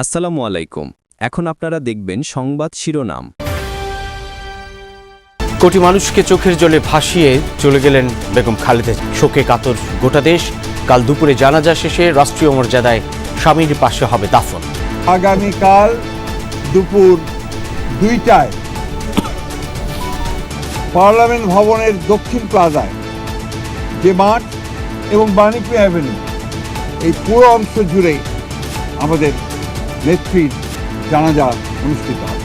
আসসালামু আলাইকুম। এখন আপনারা দেখবেন সংবাদ শিরোনাম। কোটি মানুষকে চোখের জলে ভাসিয়ে চলে গেলেন বেগম খালেদা শোকে কাতর গোটা দেশ। কাল দুপুরে জানাজা শেষে রাষ্ট্রীয় মর্যাদায় স্বামীর পাশে হবে দাফন। আগামীকাল দুপুর দুইটায় পার্লামেন্ট ভবনের দক্ষিণ প্লাজায় যে মাঠ এবং বাণিজ্য অ্যাভিনিউ এই পুরো অংশ জুড়ে আমাদের নেত্রীর জানাজা অনুষ্ঠিত হবে।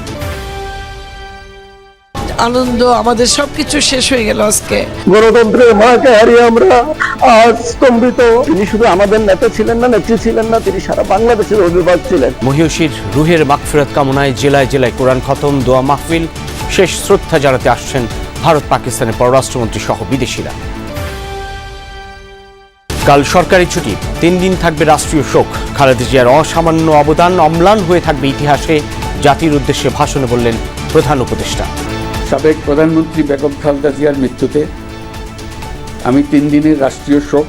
আনন্দ আমাদের সবকিছু শেষ হয়ে গেল আজকে। গণতন্ত্রের মাকে হারিয়ে আমরা আজ স্তম্ভিত। তিনি শুধু আমাদের নেতা ছিলেন না নেত্রী ছিলেন না তিনি সারা বাংলাদেশের অভিভাবক ছিলেন। মহিষীর রুহের মাগফিরাত কামনায় জেলায় জেলায় কোরআন খতম দোয়া মাহফিল শেষ শ্রদ্ধা জানাতে আসছেন ভারত পাকিস্তানের পররাষ্ট্রমন্ত্রী সহ বিদেশিরা। কাল সরকারি ছুটি। তিন দিন থাকবে রাষ্ট্রীয় শোক। খালেদা জিয়ার অসামান্য অবদান অম্লান হয়ে থাকবে ইতিহাসে। জাতির উদ্দেশ্যে ভাষণে বললেন প্রধান উপদেষ্টা। সাবেক প্রধানমন্ত্রী বেগম খালেদা জিয়ার মৃত্যুতে আমি তিন দিনের রাষ্ট্রীয় শোক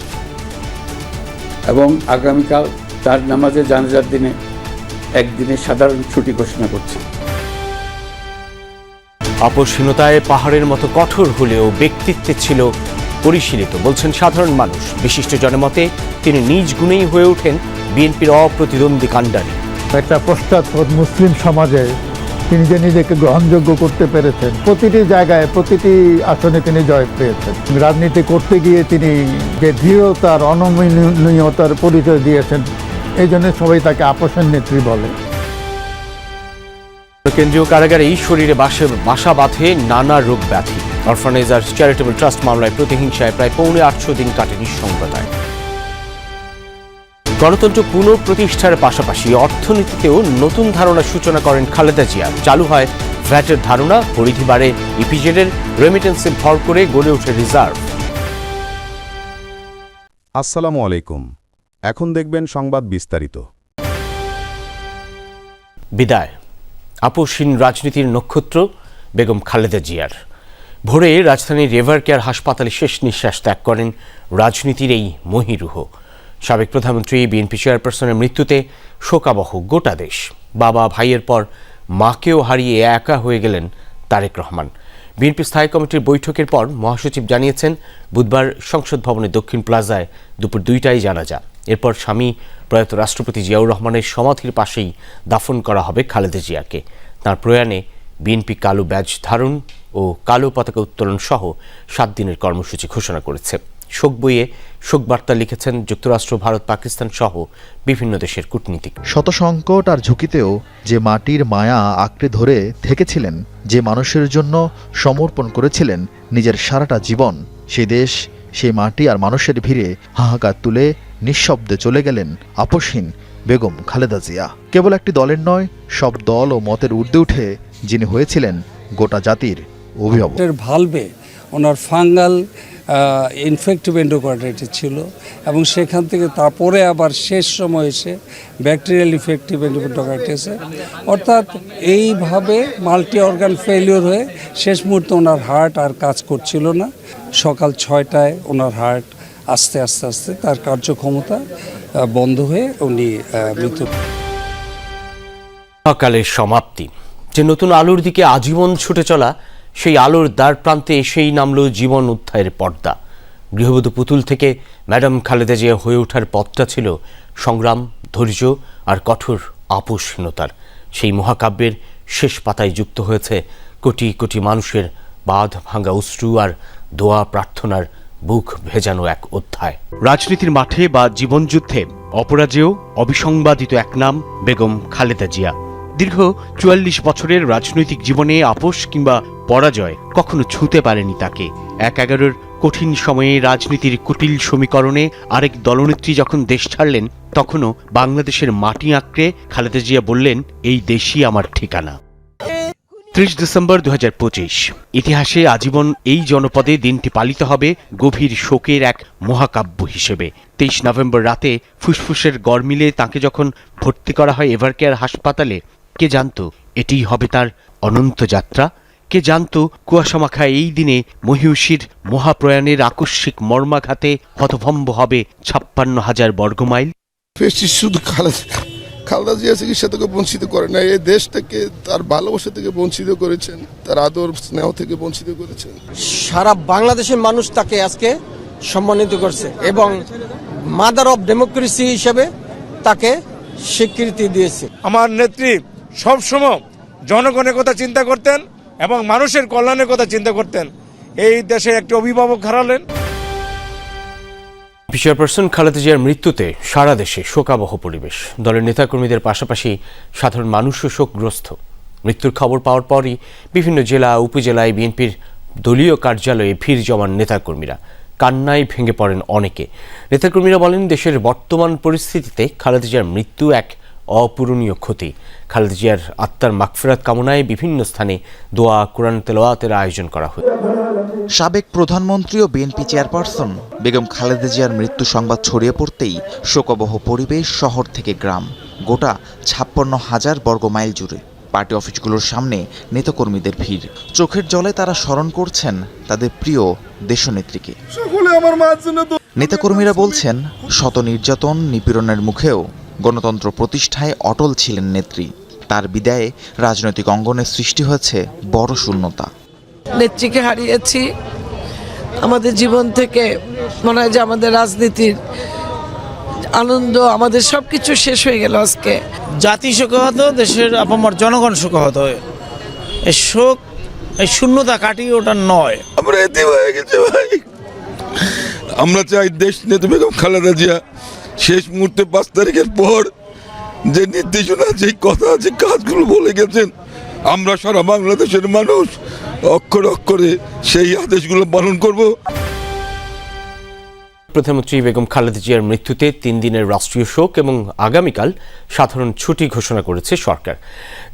এবং আগামীকাল তার নামাজে জানাজার দিনে একদিনে সাধারণ ছুটি ঘোষণা করছি। আপসহীনতায় পাহাড়ের মতো কঠোর হলেও ব্যক্তিত্বে ছিল পরিশীলিত বলছেন সাধারণ মানুষ। বিশিষ্ট জনমতে তিনি নিজ গুণেই হয়ে ওঠেন বিএনপির অপ্রতিদ্বন্দ্বী কাণ্ডারি। একটা পশ্চাৎপদ মুসলিম সমাজে তিনি যে নিজেকে গ্রহণযোগ্য করতে পেরেছেন প্রতিটি জায়গায় প্রতিটি আসনে তিনি জয় পেয়েছেন। রাজনীতি করতে গিয়ে তিনি যে দৃঢ়তার অনমনীয়তার পরিচয় দিয়েছেন এই জন্য সবাই তাকে আপোষের নেত্রী বলে। কেন্দ্রীয় কারাগারেই শরীরে বাসে বাসা বাঁধে নানা রোগ ব্যাধি। অরফানেজ আর চ্যারিটেবল ট্রাস্ট মামলায় প্রতিহিংসায় প্রায় পৌনে আটশো দিন কাটে নিঃসঙ্গতায় গণতন্ত্র পুনঃপ্রতিষ্ঠার পাশাপাশি অর্থনীতিতেও নতুন ধারণা সূচনা করেন খালেদা জিয়া। চালু হয় ভ্যাটের ধারণা পরিধি বাড়ে ইপিজেডের রেমিটেন্সে ভর করে গড়ে ওঠে রিজার্ভ আসসালামু আলাইকুম। এখন দেখবেন সংবাদ বিস্তারিত। বিদায়। আপসহীন রাজনীতির নক্ষত্র বেগম খালেদা জিয়ার। ভোরে রাজধানীর রেভার কেয়ার হাসপাতালে শেষ নিঃশ্বাস ত্যাগ করেন রাজনীতির এই মহিরুহ। সাবেক প্রধানমন্ত্রী, বিএনপি চেয়ারপারসনের মৃত্যুতে শোকাবহ গোটা দেশ। বাবা, ভাইয়ের পর মাকেও হারিয়ে একা হয়ে গেলেন তারেক রহমান। বিএনপি স্থায়ী কমিটির বৈঠকের পর মহাসচিব জানিয়েছেন, বুধবার সংসদ ভবনের দক্ষিণ প্লাজায় দুপুর দুইটায় জানাজা এরপর স্বামী প্রয়াত রাষ্ট্রপতি জিয়াউর রহমানের সমাধির পাশেই দাফন করা হবে খালেদা জিয়াকে। তার প্রয়াণে বিএনপি কালো ব্যাজ ধারণ ও কালো পতাকা উত্তোলন সহ সাত দিনের কর্মসূচি ঘোষণা করেছে। শোক বইয়ে শোক বার্তা লিখেছেন যুক্তরাষ্ট্র, ভারত, পাকিস্তান সহ বিভিন্ন দেশের কূটনীতিক। শত সংকট আর ঝুঁকিতেও যে মাটির মায়া আঁকড়ে ধরে থেকেছিলেন, যে মানুষের জন্য সমর্পণ করেছিলেন নিজের সারাটা জীবন, সেই দেশ, সেই মাটি আর মানুষের ভিড়ে হাহাকার তুলে নিঃশব্দে চলে গেলেন আপসহীন বেগম খালেদা জিয়া। কেবল একটি দলের নয়, সব দল ও মতের ঊর্ধ্বে উঠে যিনি হয়েছিলেন গোটা জাতির অভিভাবক। এর ভালভে ওনার ফাঙ্গাল ইনফেক্টিভ এন্ডোকার্ডাইটিস ছিল এবং সেখান থেকে তারপরে আবার শেষ সময় এসে ব্যাকটেরিয়াল ইফেক্টিভ এন্ডোকার্ডাইটিসে অর্থাৎ এইভাবে মাল্টি অর্গান ফেলিওর হয়ে শেষ মুহূর্তে ওনার হার্ট আর কাজ করছিল না। সকাল ছয়টায় ওনার হার্ট আস্তে আস্তে আস্তে তার কার্যক্ষমতা বন্ধ হয়ে উনি মৃত্যু অকালের সমাপ্তি। যে নতুন আলোর দিকে আজীবন ছুটে চলা সেই আলোর দ্বার প্রান্তে এসেই নামল জীবন উদ্ধারের পর্দা। গৃহবধূ পুতুল থেকে ম্যাডাম খালেদা জিয়া হয়ে ওঠার পথটা ছিল সংগ্রাম, ধৈর্য আর কঠোর আপোষহীনতার সেই মহাকাব্যের শেষ পাতায় যুক্ত হয়েছে কোটি কোটি মানুষের বাঁধ ভাঙা অশ্রু আর দোয়া প্রার্থনার বুক ভেজানো এক অধ্যায়। রাজনীতির মাঠে বা জীবনযুদ্ধে অপরাজেয়, অবিসংবাদিত এক নাম বেগম খালেদা জিয়া। দীর্ঘ চুয়াল্লিশ বছরের রাজনৈতিক জীবনে আপোষ কিংবা পরাজয় কখনো ছুঁতে পারেনি তাকে। এক এগারোর কঠিন সময়ে রাজনীতির কুটিল সমীকরণে আরেক দলনেত্রী যখন দেশ ছাড়লেন, তখনও বাংলাদেশের মাটি আঁকড়ে খালেদা জিয়া বললেন, এই দেশই আমার ঠিকানা। ত্রিশ ডিসেম্বর দু হাজার পঁচিশ। ইতিহাসে আজীবন এই জনপদে দিনটি পালিত হবে গভীর শোকের এক মহাকাব্য হিসেবে। তেইশ নভেম্বর রাতে ফুসফুসের গরমিলে তাকে যখন ভর্তি করা হয় এভারকেয়ার হাসপাতালে কে জানতো এটিই হবে তার অনন্ত যাত্রা? কে জানতো কুয়াশামাখা এই দিনে মহিষীর মহাপ্রয়াণের আকস্মিক মর্মাঘাতে হতভম্ব হবে ছাপ্পান্ন হাজার বর্গমাইল? শুধু খালেদা খালদা জিয়া চিকিৎসা থেকে বঞ্চিত করে না এই দেশটাকে তার ভালোবাসা থেকে বঞ্চিত করেছেন তার আদর স্নেহ থেকে বঞ্চিত করেছেন। সারা বাংলাদেশের মানুষ তাকে আজকে সম্মানিত করছে এবং মাদার অফ ডেমোক্রেসি হিসেবে তাকে স্বীকৃতি দিয়েছে। আমার নেত্রী সবসময় জনগণের কথা চিন্তা করতেন এবং মানুষের কল্যাণের কথা চিন্তা করতেন। এই দেশে একটি অভিভাবক হারালেন। চেয়ারপারসন খালেদা জিয়ার মৃত্যুতে সারা দেশে শোকাবহ পরিবেশ। দলের নেতাকর্মীদের পাশাপাশি সাধারণ মানুষও শোকগ্রস্ত। মৃত্যুর খবর পাওয়ার পরই বিভিন্ন জেলা, উপজেলায় বিএনপির দলীয় কার্যালয়ে ভিড় জমান নেতাকর্মীরা। কান্নায় ভেঙে পড়েন অনেকে। নেতাকর্মীরা বলেন, দেশের বর্তমান পরিস্থিতিতে খালেদা জিয়ার মৃত্যু এক অপূরণীয় ক্ষতি। খালেদা জিয়ার আত্মার মাগফেরাত কামনায় বিভিন্ন স্থানে দোয়া কোরআন তেলাওয়াতের আয়োজন করা হয় সাবেক প্রধানমন্ত্রী ও বিএনপি চেয়ারপারসন বেগম খালেদা জিয়ার মৃত্যু সংবাদ ছড়িয়ে পড়তেই শোকবহ পরিবেশ শহর থেকে গ্রাম গোটা ছাপ্পান্ন হাজার বর্গ মাইল জুড়ে। পার্টি অফিসগুলোর সামনে নেতাকর্মীদের ভিড়। চোখের জলে তারা স্মরণ করছেন তাদের প্রিয় দেশনেত্রীকে। নেতাকর্মীরা বলছেন শত নির্যাতন নিপীড়নের মুখেও গণতন্ত্র প্রতিষ্ঠায় অটল ছিলেন নেত্রী। তার বিদায়ে রাজনৈতিক অঙ্গনে সৃষ্টি হয়েছে বড় শূন্যতা। নেত্রীকে হারিয়েছি। আমাদের জীবন থেকে মনে হয় যে আমাদের রাজনীতির আনন্দ আমাদের সব কিছু শেষ হয়ে গেল আজকে। জাতি শোকাহত দেশের আপামর জনগণ শোকাহত এই শোক এই শূন্যতা কাটিয়ে ওটা নয়। আমরা এতে হয়ে গেছে ভাই। আমরা চাই দেশ নেতা বেগম খালেদা জিয়া শেষ মুহূর্তে পাঁচ তারিখের পর যে নির্দেশনা যে কথা, যে কাজগুলো বলে গেছেন, আমরা সারা বাংলাদেশের মানুষ অক্ষর অক্ষরে সেই আদেশগুলো পালন করব। প্রধানমন্ত্রী বেগম খালেদা জিয়ার মৃত্যুতে তিন দিনের রাষ্ট্রীয় শোক এবং আগামীকাল সাধারণ ছুটি ঘোষণা করেছে সরকার।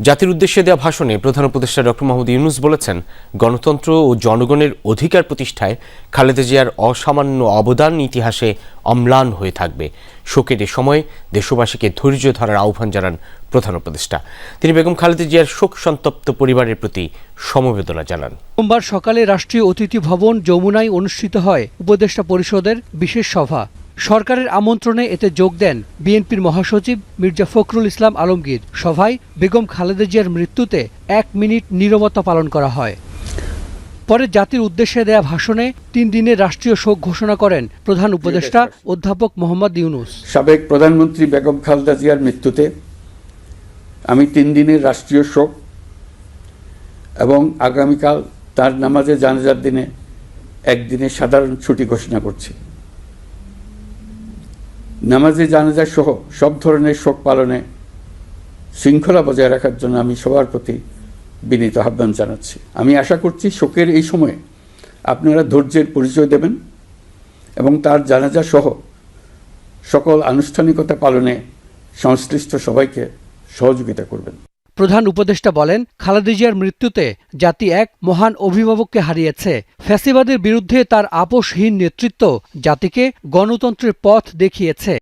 জাতির উদ্দেশ্যে দেওয়া ভাষণে প্রধান উপদেষ্টা ডক্টর মোহাম্মদ ইউনুস বলেছেন, গণতন্ত্র ও জনগণের অধিকার প্রতিষ্ঠায় খালেদা জিয়ার অসামান্য অবদান ইতিহাসে অম্লান হয়ে থাকবে। শোকের এ সময় দেশবাসীকে ধৈর্য ধরার আহ্বান জানান প্রধান উপদেষ্টা। তিনি বেগম খালেদা জিয়ার শোক সন্তপ্ত পরিবারের প্রতি সমবেদনা জানান। সোমবার সকালে রাষ্ট্রীয় অতিথি ভবন যমুনায় অনুষ্ঠিত হয় উপদেষ্টা পরিষদের বিশেষ সভা। সরকারের আমন্ত্রণে এতে যোগ দেন বিএনপির মহাসচিব মির্জা ফখরুল ইসলাম আলমগীর। সভায় বেগম খালেদা জিয়ার মৃত্যুতে এক মিনিট নীরবতা পালন করা হয়। পরে জাতির উদ্দেশ্যে দেয়া ভাষণে তিন দিনের রাষ্ট্রীয় শোক ঘোষণা করেন প্রধান উপদেষ্টা অধ্যাপক মোহাম্মদ ইউনুস। সাবেক প্রধানমন্ত্রী বেগম খালেদা জিয়ার মৃত্যুতে আমি তিন দিনের রাষ্ট্রীয় শোক এবং আগামীকাল তার নামাজে জানাজার দিনে একদিনের সাধারণ ছুটি ঘোষণা করছি। নামাজে জানাজা সহ সব ধরনের শোক পালনে শৃঙ্খলা বজায় রাখার জন্য আমি সবার প্রতি বিনীত আহ্বান জানাচ্ছি। আমি আশা করছি শোকের এই সময়ে আপনারা ধৈর্যের পরিচয় দেবেন এবং তার জানাজা সহ সকল আনুষ্ঠানিকতা পালনে সংশ্লিষ্ট সবাইকে সহযোগিতা করবেন। প্রধান উপদেষ্টা বলেন, খালেদা জিয়ার মৃত্যুতে জাতি এক মহান অভিভাবককে হারিয়েছে। ফ্যাসিবাদের বিরুদ্ধে তার আপোষহীন নেতৃত্ব জাতিকে গণতন্ত্রের পথ দেখিয়েছে।